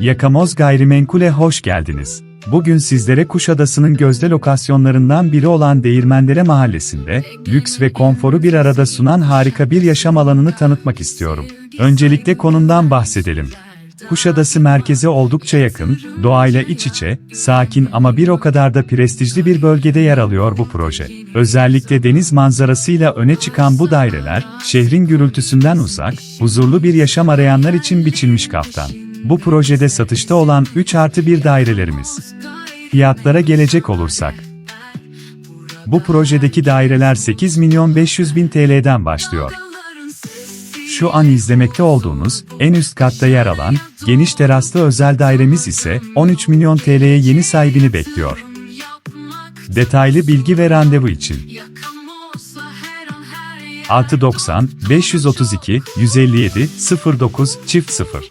Yakamoz Gayrimenkul'e hoş geldiniz. Bugün sizlere Kuşadası'nın gözde lokasyonlarından biri olan Değirmendere Mahallesi'nde, lüks ve konforu bir arada sunan harika bir yaşam alanını tanıtmak istiyorum. Öncelikle konumdan bahsedelim. Kuşadası merkeze oldukça yakın, doğayla iç içe, sakin ama bir o kadar da prestijli bir bölgede yer alıyor bu proje. Özellikle deniz manzarasıyla öne çıkan bu daireler, şehrin gürültüsünden uzak, huzurlu bir yaşam arayanlar için biçilmiş kaftan. Bu projede satışta olan 3 artı 1 dairelerimiz. Fiyatlara gelecek olursak. Bu projedeki daireler 8 milyon 500 bin TL'den başlıyor. Şu an izlemekte olduğunuz, en üst katta yer alan, geniş teraslı özel dairemiz ise 13 milyon TL'ye yeni sahibini bekliyor. Detaylı bilgi ve randevu için. Artı 90 532 157 09 çift 0